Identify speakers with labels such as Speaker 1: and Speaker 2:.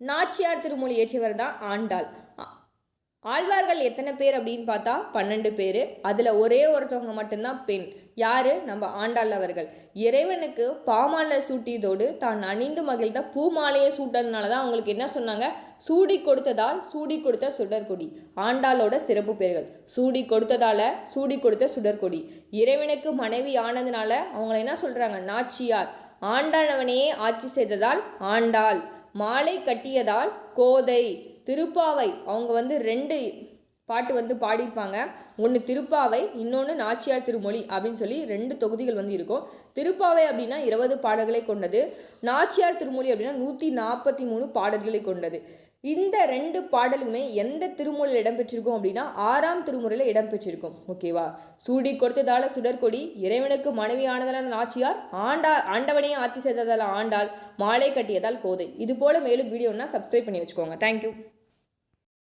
Speaker 1: நாச்சியார் திருமொழி இயற்றியவர் தான் ஆண்டாள். ஆழ்வார்கள் எத்தனை பேர் அப்படின்னு பார்த்தா பன்னெண்டு பேர். அதில் ஒரே ஒருத்தவங்க மட்டும்தான் பெண். யார்? நம்ம ஆண்டாள் அவர்கள். இறைவனுக்கு பாமாலை சூட்டியதோடு தான் அணிந்து மகிழ்ந்த பூமாலையை சூட்டதுனால தான் அவங்களுக்கு என்ன சொன்னாங்க? சூடி கொடுத்ததால் சூடி கொடுத்த சுடர்கொடி ஆண்டாளோட சிறப்பு பேர்கள். சூடி கொடுத்ததால் சூடி கொடுத்த சுடற்கொடி. இறைவனுக்கு மனைவி ஆனதுனால அவங்கள என்ன சொல்கிறாங்க நாச்சியார். ஆண்டானவனையே ஆட்சி செய்ததால் ஆண்டாள். மாலை கட்டியதால் கோதை திருப்பாவை. அவங்க வந்து ரெண்டு பாட்டு வந்து பாடியிருப்பாங்க. ஒன்று திருப்பாவை இன்னொன்று நாச்சியார் திருமொழி அப்படின்னு சொல்லி ரெண்டு தொகுதிகள் வந்து இருக்கும். திருப்பாவை அப்படின்னா இருபது பாடல்களை கொண்டது. நாச்சியார் திருமொழி அப்படின்னா நூற்றி நாற்பத்தி மூணு பாடல்களை கொண்டது. இந்த ரெண்டு பாடலுமே எந்த திருமொழியில் இடம்பெற்றிருக்கும் அப்படின்னா ஆறாம் திருமுறையில் இடம்பெற்றிருக்கும். ஓகேவா சூடி கொடுத்ததால சுடற்கொடி இறைவனுக்கு மனைவியானதான நாச்சியார் ஆண்டா ஆண்டவனையே ஆட்சி செய்ததால் ஆண்டாள் மாலை கட்டியதால் கோதை. இது போல மேலும் வீடியோன்னா சப்ஸ்கிரைப் பண்ணி வச்சுக்கோங்க. தேங்க்யூ